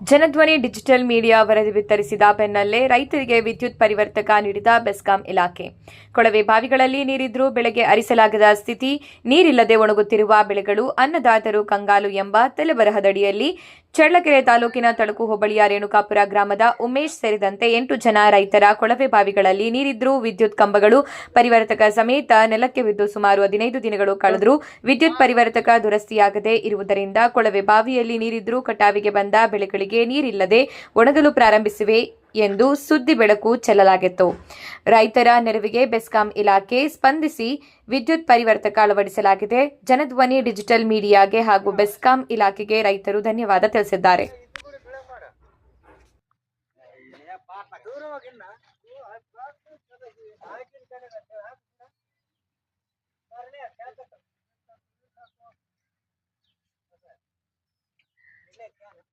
Janadhwani digital media ವರದಿ ವಿತರಿಸಿದ ಬೆನ್ನಲ್ಲೇ ರೈತರಿಗೆ ವಿದ್ಯುತ್ ಪರಿವರ್ತಕ ನೀಡಿದ ಬೆಸ್ಕಾಂ ಇಲಾಖೆ. ಕೊಳವೆ ಬಾವಿಗಳಲ್ಲಿ ನೀರಿದ್ರೂ ಬೆಳೆಗೆ ಅರಿಸಲಾಗದ ಸ್ಥಿತಿ, ನೀರಿಲ್ಲದೆ ಒಣಗುತ್ತಿರುವ ಬೆಳೆಗಳು ಅನ್ನದಾತರು ಕಂಗಾಲು ಎಂಬ ತಲೆಬರಹದಡಿಯಲ್ಲಿ ಚಳ್ಳಕೆರೆ ತಾಲೂಕಿನ ತಳಕು ಹೋಬಳಿಯ ರೇಣುಕಾಪುರ ಗ್ರಾಮದ ಉಮೇಶ್ ಸೇರಿದಂತೆ ಎಂಟು ಜನ ರೈತರ ಕೊಳವೆ ಬಾವಿಗಳಲ್ಲಿ ನೀರಿದ್ರೂ ವಿದ್ಯುತ್ ಕಂಬಗಳು ಪರಿವರ್ತಕ ಸಮೇತ ನೆಲಕ್ಕೆ ಬಿದ್ದು ಸುಮಾರು ಹದಿನೈದು ದಿನಗಳು ಕಳೆದರೂ ವಿದ್ಯುತ್ ಪರಿವರ್ತಕ ದುರಸ್ತಿಯಾಗದೇ ಇರುವುದರಿಂದ ಕೊಳವೆ ಬಾವಿಯಲ್ಲಿ ನೀರಿದ್ರೂ ಕಟಾವಿಗೆ ಬಂದ ಬೆಳೆಗಳಿಗೆ ನೀರಿಲ್ಲದೆ ಒಣಗಲು ಪ್ರಾರಂಭಿಸಿವೆ ಎಂದು ಸುದ್ದಿ ಬೆಳಕು ಚೆಲ್ಲಲಾಗಿತ್ತು. ರೈತರ ನೆರವಿಗೆ ಬೆಸ್ಕಾಂ ಇಲಾಖೆ ಸ್ಪಂದಿಸಿ ವಿದ್ಯುತ್ ಪರಿವರ್ತಕ ಅಳವಡಿಸಲಾಗಿದೆ. ಜನಧ್ವನಿ, ಡಿಜಿಟಲ್ ಮೀಡಿಯಾಗೆ ಹಾಗೂ ಬೆಸ್ಕಾಂ ಇಲಾಖೆಗೆ ರೈತರು ಧನ್ಯವಾದ ತಿಳಿಸಿದ್ದಾರೆ.